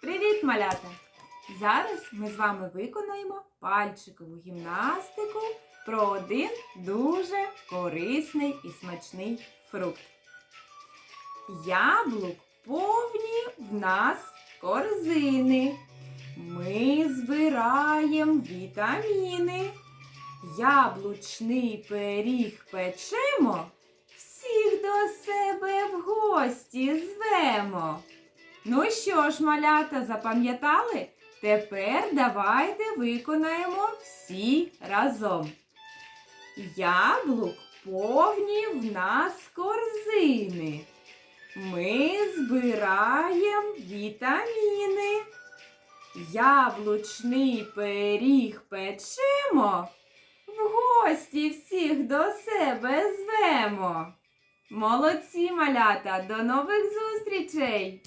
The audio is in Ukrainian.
Привіт, малята! Зараз ми з вами виконаємо пальчикову гімнастику про один дуже корисний і смачний фрукт. Яблук повні в нас корзини. Ми збираємо вітаміни. Яблучний пиріг печемо, всіх до себе в гості звемо. Ну що ж, малята, запам'ятали? Тепер давайте виконаємо всі разом. Яблук повні в нас корзини. Ми збираємо вітаміни. Яблучний пиріг печемо. В гості всіх до себе звемо. Молодці, малята! До нових зустрічей!